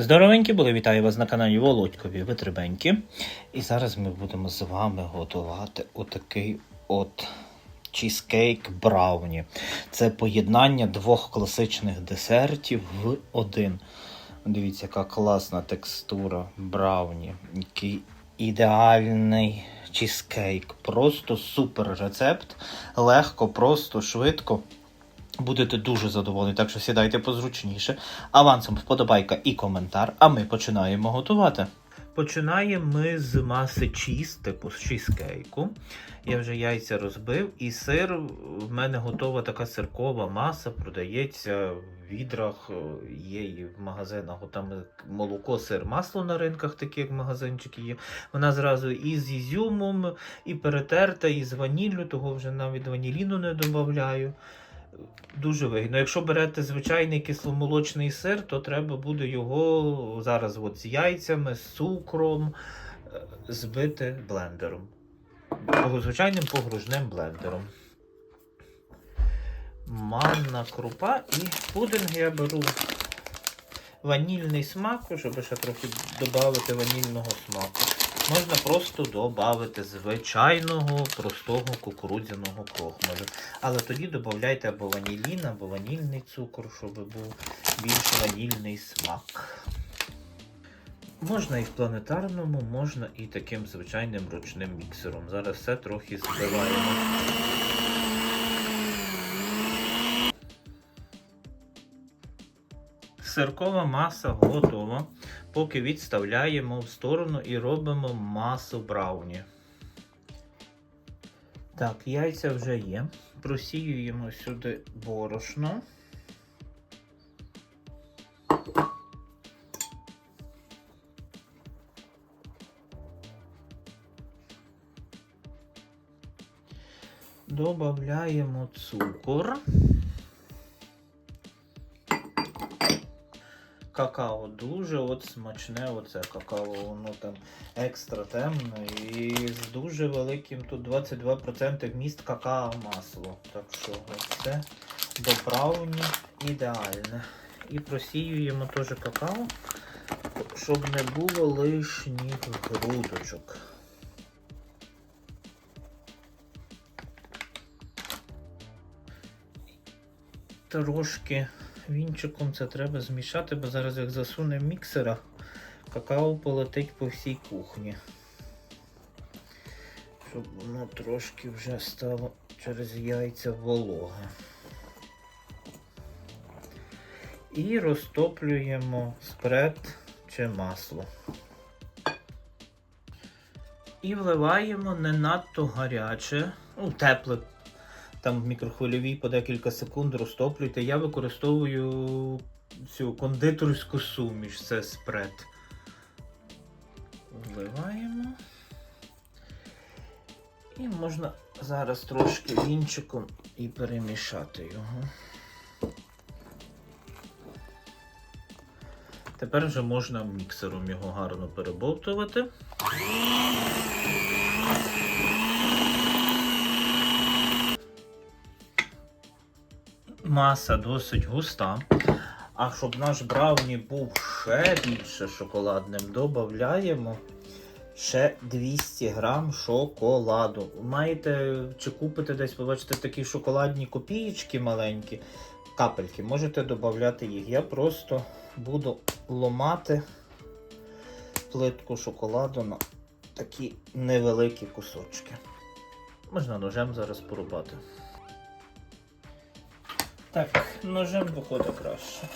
Здоровенькі були, вітаю вас на каналі Володькові Витребеньки. І зараз ми будемо з вами готувати отакий от чізкейк брауні. Це поєднання двох класичних десертів в один. Дивіться, яка класна текстура брауні. Який ідеальний чізкейк. Просто супер рецепт. Легко, просто, швидко. Будете дуже задоволені, так що сідайте позручніше. Авансом вподобайка і коментар, а ми починаємо готувати. Починаємо ми з маси чіз, типу з чізкейку. Я вже яйця розбив, і сир в мене готова така сиркова маса, продається в відрах, е, є і в магазинах. Там молоко, сир, масло на ринках, такі як магазинчики є. Вона зразу і з ізюмом, і перетерта, і з ваніллю, того вже навіть ваніліну не додаю. Дуже вигідно. Якщо берете звичайний кисломолочний сир, то треба буде його зараз от з яйцями, з цукром е, збити блендером. Звичайним погружним блендером. Манна крупа і пудинг я беру ванільний смак, щоб ще трохи додати ванільного смаку. Можна просто додати звичайного простого кукурудзяного крохмалю. Але тоді додайте або ванілін, або ванільний цукор, щоб був більш ванільний смак. Можна і в планетарному, можна і таким звичайним ручним міксером. Зараз все трохи збиваємо. Сиркова маса готова. Поки відставляємо в сторону і робимо масу брауні. Так, яйця вже є. Просіюємо сюди борошно. Добавляємо цукор. Какао дуже от смачне, оце какао, воно там екстра темне і з дуже великим тут 22% вміст какао масло. Так що це до брауні ідеальне. І просіюємо теж какао, щоб не було лишніх грудочок. Трошки вінчиком це треба змішати, бо зараз як засуне міксера, какао полетить по всій кухні. Щоб воно трошки вже стало через яйця вологе. І розтоплюємо спред чи масло. І вливаємо не надто гаряче, ну, тепле там в мікрохвильовій по декілька секунд розтоплюйте. Я використовую цю кондитерську суміш, це спред. Вливаємо. І можна зараз трошки вінчиком і перемішати його. Тепер вже можна міксером його гарно перебовтувати. Маса досить густа. А щоб наш брауні був ще більше шоколадним, додаємо ще 200 грам шоколаду. Маєте чи купите десь, побачите такі шоколадні копієчки маленькі, капельки, можете додати їх. Я просто буду ломати плитку шоколаду на такі невеликі кусочки. Можна ножем зараз порубати. Так, ножем виходить краще.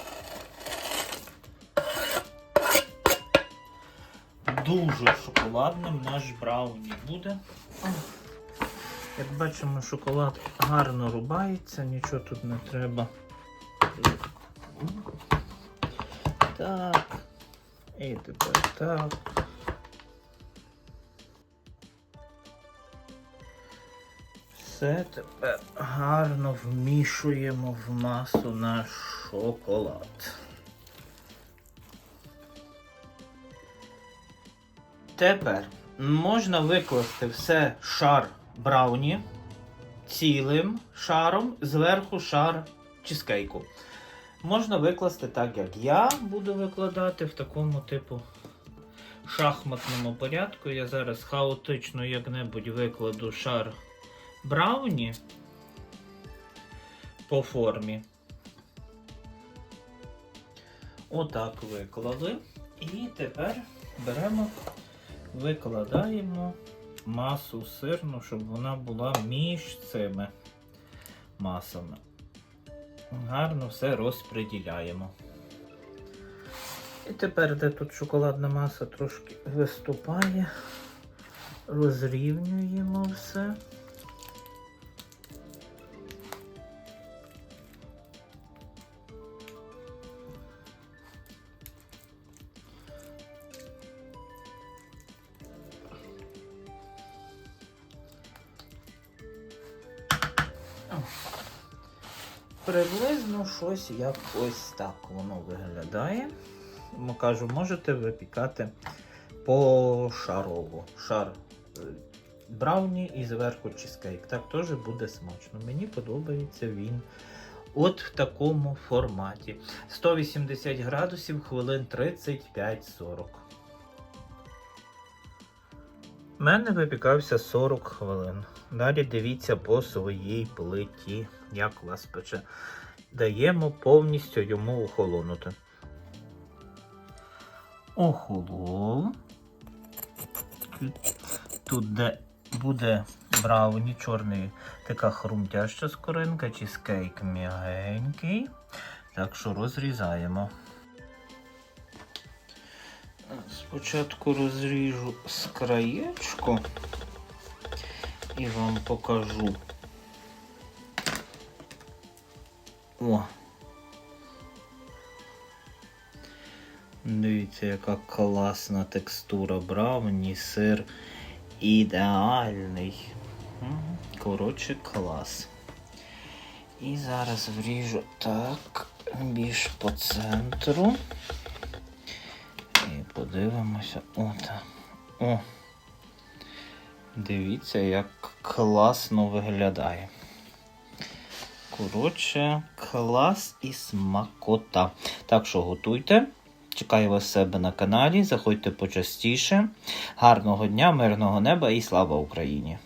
Дуже шоколадним наш брауні буде. Як бачимо, шоколад гарно рубається, нічого тут не треба. Так. І тепер так. Все тепер гарно вмішуємо в масу наш шоколад. Тепер можна викласти все шар брауні цілим шаром, зверху шар чизкейку. Можна викласти так, як я буду викладати в такому типу шахматному порядку. Я зараз хаотично як-небудь викладу шар брауні по формі. Отак виклали. І тепер беремо, викладаємо масу сирну, щоб вона була між цими масами. Гарно все розподіляємо. І тепер, де тут шоколадна маса трошки виступає, розрівнюємо все. Приблизно щось як ось так воно виглядає. Кажу, можете випікати пошарово. Шар е, брауні і зверху чизкейк. Так теж буде смачно. Мені подобається він от в такому форматі. 180 градусів хвилин 35-40. У мене випікався 40 хвилин. Далі дивіться по своїй плиті, як вас пече. Даємо повністю йому охолонути. Охолов. Тут де буде брауні, чорний, така хрумтяща скоринка, чизкейк м'ягенький. Так що розрізаємо. Спочатку розріжу з краєчку і вам покажу. О. Дивіться, яка класна текстура брауні, сир ідеальний. Коротше, клас. І зараз вріжу так, більш по центру. І подивимося. От. О. Дивіться, як класно виглядає. Коротше, клас і смакота. Так що готуйте. Чекаю вас себе на каналі. Заходьте почастіше. Гарного дня, мирного неба і слава Україні!